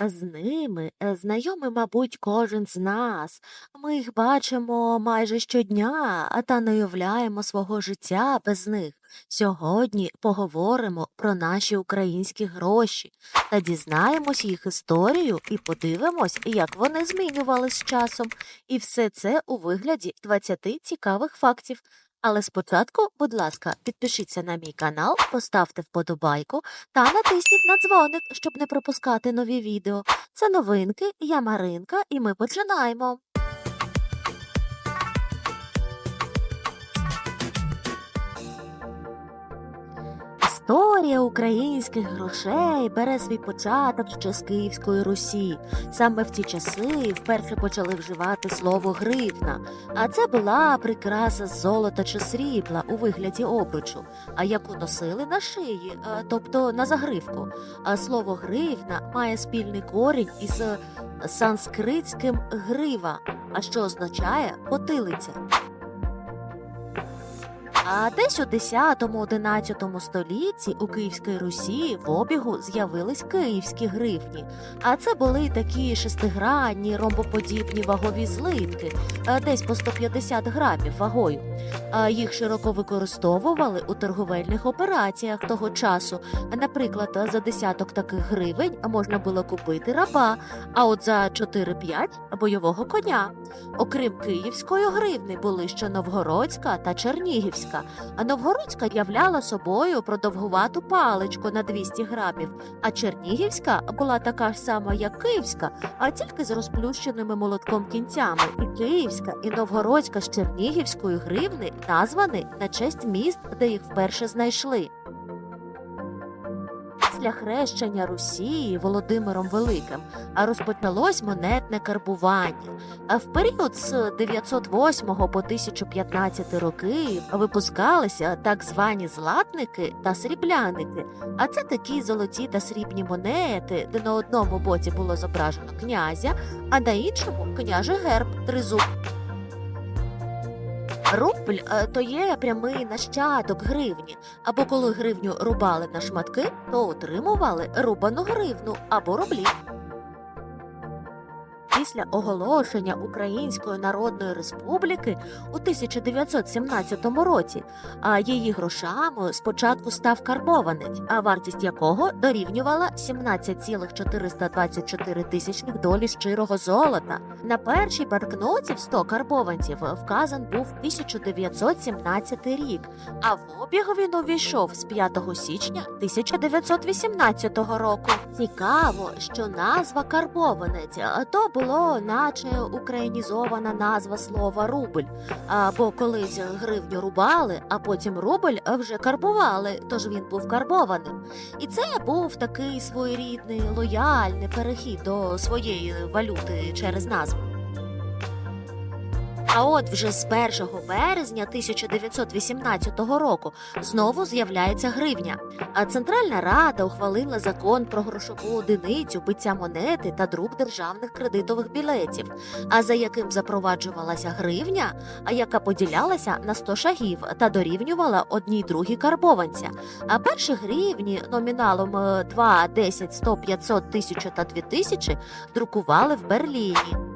З ними е, знайомий, мабуть, кожен з нас. Ми їх бачимо майже щодня, та не уявляємо свого життя без них. Сьогодні поговоримо про наші українські гроші та дізнаємось їх історію і подивимось, як вони змінювались з часом. І все це у вигляді 20 цікавих фактів. Але спочатку, будь ласка, підпишіться на мій канал, поставте вподобайку та натисніть на дзвоник, щоб не пропускати нові відео. Це новинки, я Маринка, і ми починаємо. Історія українських грошей бере свій початок ще з Київської Русі. Саме в ті часи вперше почали вживати слово гривна, а це була прикраса з золота чи срібла у вигляді обручу, а яку носили на шиї, тобто на загривку. А слово гривна має спільний корінь із санскритським грива, а що означає потилиця. А десь у 10-11 столітті у Київській Русі в обігу з'явились київські гривні. А це були такі шестигранні ромбоподібні вагові злитки, десь по 150 грамів вагою. Їх широко використовували у торговельних операціях того часу. Наприклад, за десяток таких гривень можна було купити раба, а от за 4-5 бойового коня. Окрім київської гривни, були ще новгородська та чернігівська. А новгородська являла собою продовгувату паличку на 200 грамів, а чернігівська була така ж сама, як київська, а тільки з розплющеними молотком кінцями. І київська, і новгородська з чернігівської гривни названі на честь міст, де їх вперше знайшли. Після хрещення Русі Володимиром Великим розпочалось монетне карбування. А в період з 908 по 1015 роки випускалися так звані златники та срібляники. А це такі золоті та срібні монети, де на одному боці було зображено князя, а на іншому княже герб тризуб. Рубль е, то є прямий нащадок гривні, або коли гривню рубали на шматки, то отримували рубану гривну або рублі. Після оголошення Української Народної Республіки у 1917 році а її грошами спочатку став карбованець, а вартість якого дорівнювала 17,424 тисячних долі щирого золота. На першій банкноті в 100 карбованців вказан був 1917 рік, а в обіг він увійшов з 5 січня 1918 року. Цікаво, що назва карбованець а то було наче українізована назва слова рубль. Або колись гривню рубали, а потім рубль вже карбували, тож він був карбованим. І це був такий своєрідний лояльний перехід до своєї валюти через назву. А от вже з 1 березня 1918 року знову з'являється гривня. А Центральна Рада ухвалила закон про грошову одиницю, биття монети та друк державних кредитових білетів, а за яким запроваджувалася гривня, а яка поділялася на 100 шагів та дорівнювала одній другій карбованця. А перші гривні номіналом е, 2, 10, 100, 500, 1000 та 2000 друкували в Берліні.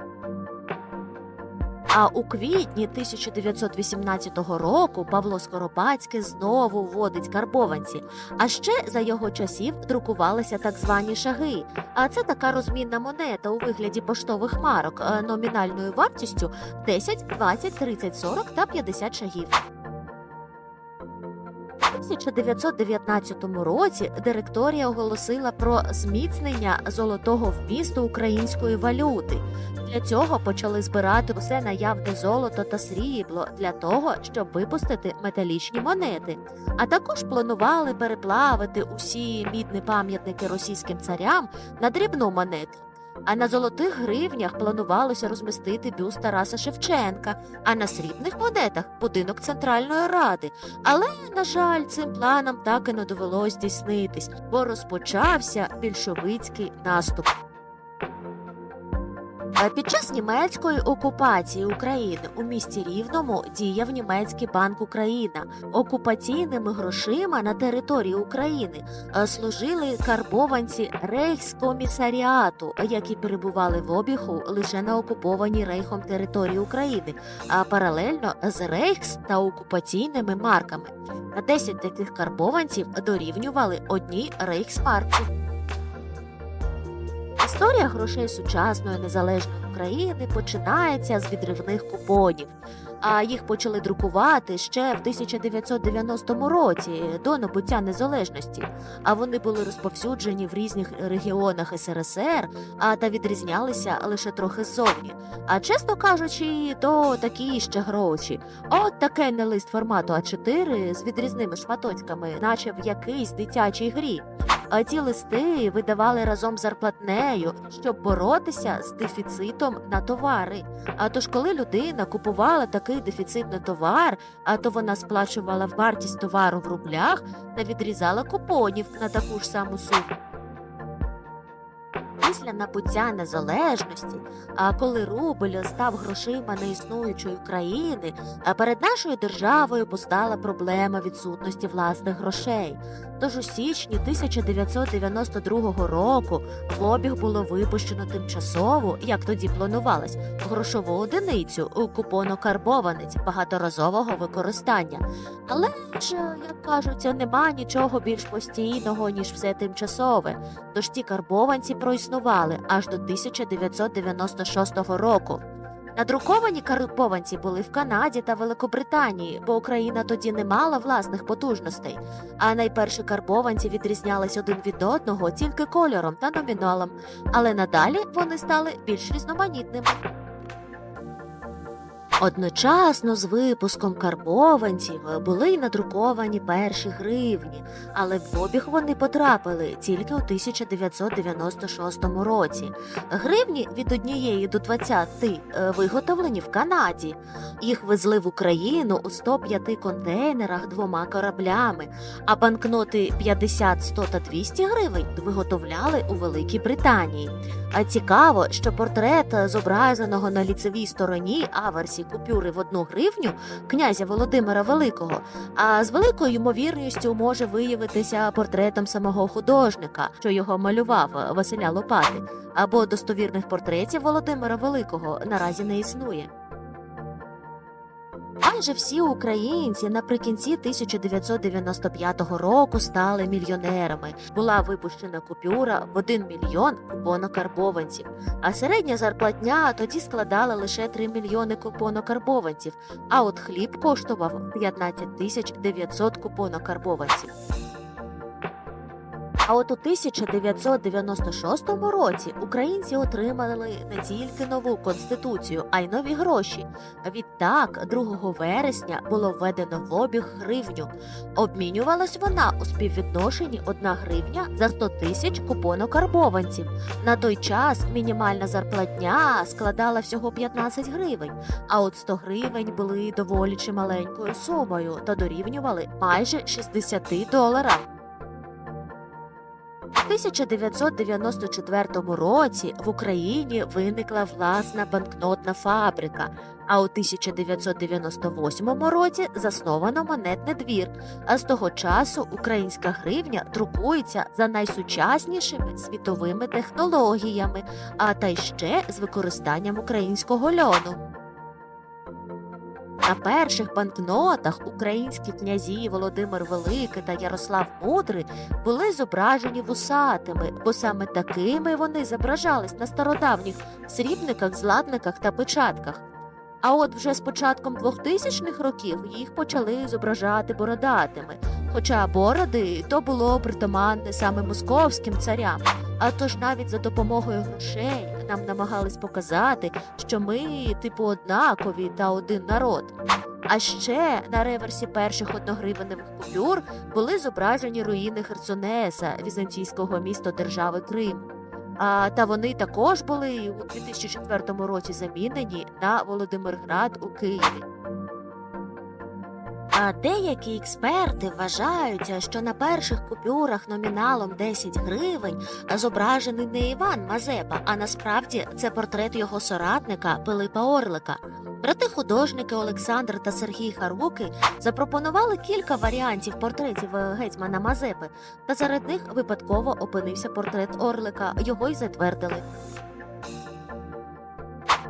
А у квітні 1918 року Павло Скоропадський знову вводить карбованці. А ще за його часів друкувалися так звані шаги. А це така розмінна монета у вигляді поштових марок е, номінальною вартістю 10, 20, 30, 40 та 50 шагів. У 1919 році директорія оголосила про зміцнення золотого вмісту української валюти. Для цього почали збирати усе наявне золото та срібло для того, щоб випустити металічні монети. А також планували переплавити усі мідні пам'ятники російським царям на дрібну монету. А на золотих гривнях планувалося розмістити бюст Тараса Шевченка, а на срібних монетах будинок Центральної Ради. Але, на жаль, цим планам так і не довелось здійснитись, бо розпочався більшовицький наступ. Е, Під час німецької окупації України у місті Рівному діяв німецький банк Україна. Окупаційними грошима на території України е, служили карбованці рейхскомісаріату, які перебували в обігу лише на окупованій рейхом території України, а паралельно з рейхс та окупаційними марками. На 10 таких карбованців дорівнювали одній рейхсмарці. Історія грошей сучасної незалежної України починається з відривних купонів. А їх почали друкувати ще в 1990 році до набуття незалежності. А вони були розповсюджені в різних регіонах СРСР, а та відрізнялися лише трохи ззовні. А чесно кажучи, то такі ще гроші. От таке не лист формату А4 з відрізними шматочками, наче в якийсь дитячій грі. А ці листи видавали разом з зарплатнею, щоб боротися з дефіцитом на товари. А тож, коли людина купувала такий дефіцитний товар, а то вона сплачувала вартість товару в рублях та відрізала купонів на таку ж саму суму. Після набуття незалежності, коли рубль став грошима неіснуючої країни, перед нашою державою постала проблема відсутності власних грошей. Тож у січні 1992 року в обіг було випущено тимчасову, як тоді планувалось, грошову одиницю у купонокарбованець багаторазового використання. Але ж, як кажуть, нема нічого більш постійного, ніж все тимчасове. Тож ці карбованці проіснували аж до 1996 року. Надруковані карбованці були в Канаді та Великобританії, бо Україна тоді не мала власних потужностей. А найперші карбованці відрізнялись один від одного тільки кольором та номіналом, але надалі вони стали більш різноманітними. Одночасно з випуском карбованців були й надруковані перші гривні, але в обіг вони потрапили тільки у 1996 році. Гривні від однієї до 20 е, виготовлені в Канаді. Їх везли в Україну у 105 контейнерах двома кораблями, а банкноти 50, 100 та 200 гривень виготовляли у Великій Британії. А цікаво, що портрет зображеного на ліцевій стороні аверсі купюри в одну гривню князя Володимира Великого, а з великою ймовірністю може виявитися портретом самого художника, що його малював Василя Лопати, або достовірних портретів Володимира Великого наразі не існує. Майже всі українці наприкінці 1995 року стали мільйонерами. Була випущена купюра в 1 мільйон купонокарбованців, а середня зарплатня тоді складала лише 3 мільйони купонокарбованців, а от хліб коштував 15 тисяч 900 купонокарбованців. А от у 1996 році українці отримали не тільки нову конституцію, а й нові гроші. Відтак, 2 вересня було введено в обіг гривню. Обмінювалась вона у співвідношенні 1 гривня за 100 тисяч купонокарбованців. На той час мінімальна зарплатня складала всього 15 гривень, а от 100 гривень були доволі чималенькою сумою та дорівнювали майже 60 доларам. У 1994 році в Україні виникла власна банкнотна фабрика, а у 1998 році засновано монетний двір. А з того часу українська гривня друкується за найсучаснішими світовими технологіями, а та й ще з використанням українського льону. На перших банкнотах українські князі Володимир Великий та Ярослав Мудрий були зображені вусатими, бо саме такими вони зображались на стародавніх срібниках, златниках та печатках. А от вже з початком 2000-х років їх почали зображати бородатими, хоча бороди то було притаманне саме московським царям. А тож навіть за допомогою грошей нам намагались показати, що ми, типу, однакові та один народ. А ще на реверсі перших одногривеневих купюр були зображені руїни Херсонеса, візантійського міста держави Крим. А, та вони також були у 2004 році замінені на Володимирград у Києві. А деякі експерти вважають, що на перших купюрах номіналом 10 гривень зображений не Іван Мазепа, а насправді це портрет його соратника Пилипа Орлика. Брати художники Олександр та Сергій Харуки запропонували кілька варіантів портретів е, гетьмана Мазепи, та серед них випадково опинився портрет Орлика. Його й затвердили.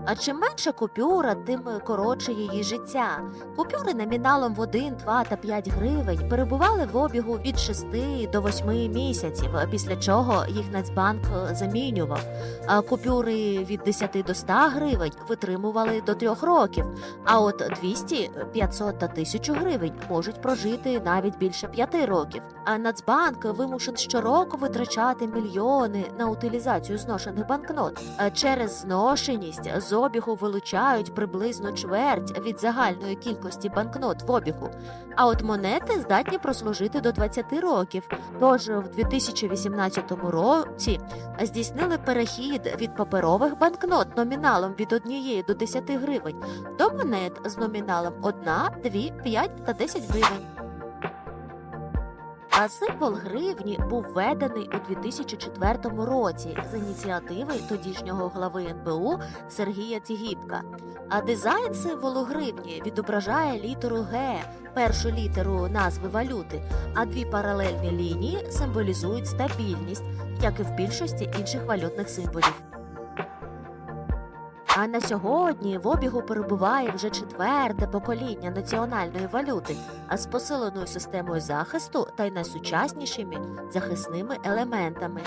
А чим менша купюра, тим коротше її життя. Купюри номіналом в 1, 2 та 5 гривень перебували в обігу від 6 до 8 місяців, після чого їх Нацбанк е, замінював. А купюри від 10 до 100 гривень витримували до 3 років. А от 200, 500 та 1000 гривень можуть прожити навіть більше 5 років. А Нацбанк вимушен щороку витрачати мільйони на утилізацію зношених банкнот. Через зношеність з обігу вилучають приблизно чверть від загальної кількості банкнот в обігу. А от монети здатні прослужити до 20 років. Тож в 2018 році здійснили перехід від паперових банкнот номіналом від 1 до 10 гривень до монет з номіналом 1, 2, 5 та 10 гривень. А символ гривні був введений у 2004 році з ініціативи тодішнього глави НБУ Сергія Тігіпка. А дизайн символу гривні відображає літеру Г, першу літеру назви валюти, а дві паралельні лінії символізують стабільність, як і в більшості інших валютних символів. А на сьогодні в обігу перебуває вже четверте покоління національної валюти, а з посиленою системою захисту та й найсучаснішими захисними елементами.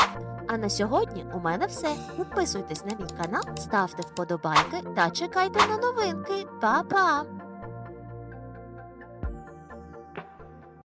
А на сьогодні у мене все. Підписуйтесь на мій канал, ставте вподобайки та чекайте на новинки. Па-па!